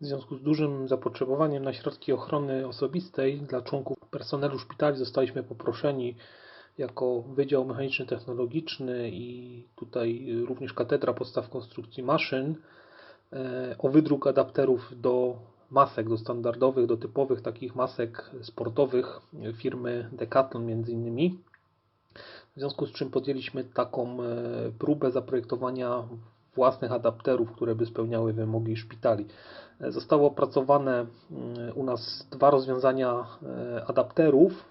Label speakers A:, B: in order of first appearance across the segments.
A: W związku z dużym zapotrzebowaniem na środki ochrony osobistej dla członków personelu szpitali zostaliśmy poproszeni jako Wydział Mechaniczny Technologiczny i tutaj również Katedra Podstaw Konstrukcji Maszyn e, o wydruk adapterów do masek, do standardowych, do typowych takich masek sportowych firmy Decathlon między innymi. W związku z czym podjęliśmy taką e, próbę zaprojektowania własnych adapterów, które by spełniały wymogi szpitali. E, zostały opracowane mm, u nas dwa rozwiązania e, adapterów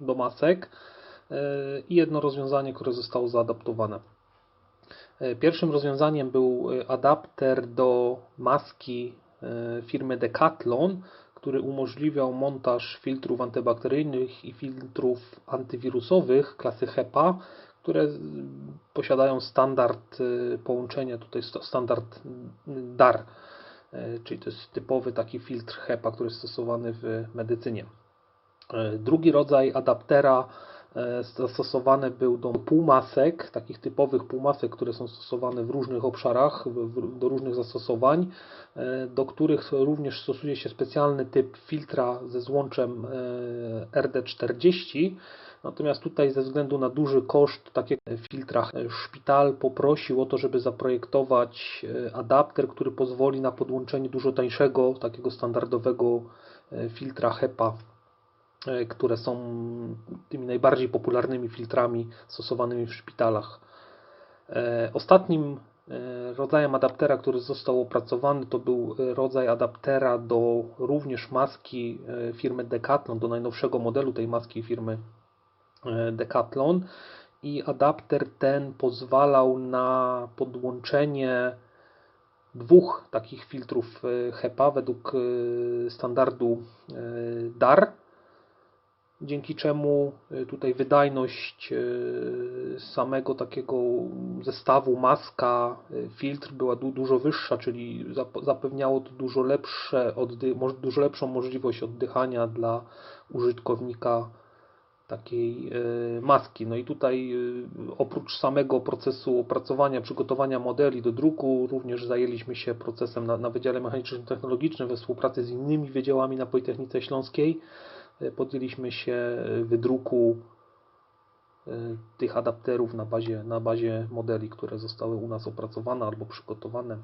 A: do masek i jedno rozwiązanie, które zostało zaadaptowane. Pierwszym rozwiązaniem był adapter do maski firmy Decathlon, który umożliwiał montaż filtrów antybakteryjnych i filtrów antywirusowych klasy HEPA, które posiadają standard y, połączenia, tutaj standard DAR, y, czyli to jest typowy taki filtr HEPA, który jest stosowany w medycynie. Y, drugi rodzaj adaptera zastosowany był do półmasek, takich typowych półmasek, które są stosowane w różnych obszarach, do różnych zastosowań, do których również stosuje się specjalny typ filtra ze złączem RD40. Natomiast tutaj ze względu na duży koszt takiego filtra szpital poprosił o to, żeby zaprojektować adapter, który pozwoli na podłączenie dużo tańszego, takiego standardowego filtra HEPA E, które są tymi najbardziej popularnymi filtrami stosowanymi w szpitalach. E, ostatnim e, rodzajem adaptera, który został opracowany, to był rodzaj adaptera do również maski firmy Decathlon, do najnowszego modelu tej maski firmy Decathlon. I adapter ten pozwalał na podłączenie dwóch takich filtrów HEPA według standardu DAR dzięki czemu tutaj wydajność samego takiego zestawu maska, filtr była dużo wyższa, czyli zapewniało to dużo, lepsze dużo lepszą możliwość oddychania dla użytkownika takiej maski. No i tutaj oprócz samego procesu opracowania, przygotowania modeli do druku, również zajęliśmy się procesem na, na Wydziale Mechanicznym Technologicznym we współpracy z innymi wydziałami na Politechnice Śląskiej podjęliśmy się wydruku e, tych adapterów na bazie, na bazie modeli, które zostały u nas opracowane albo przygotowane.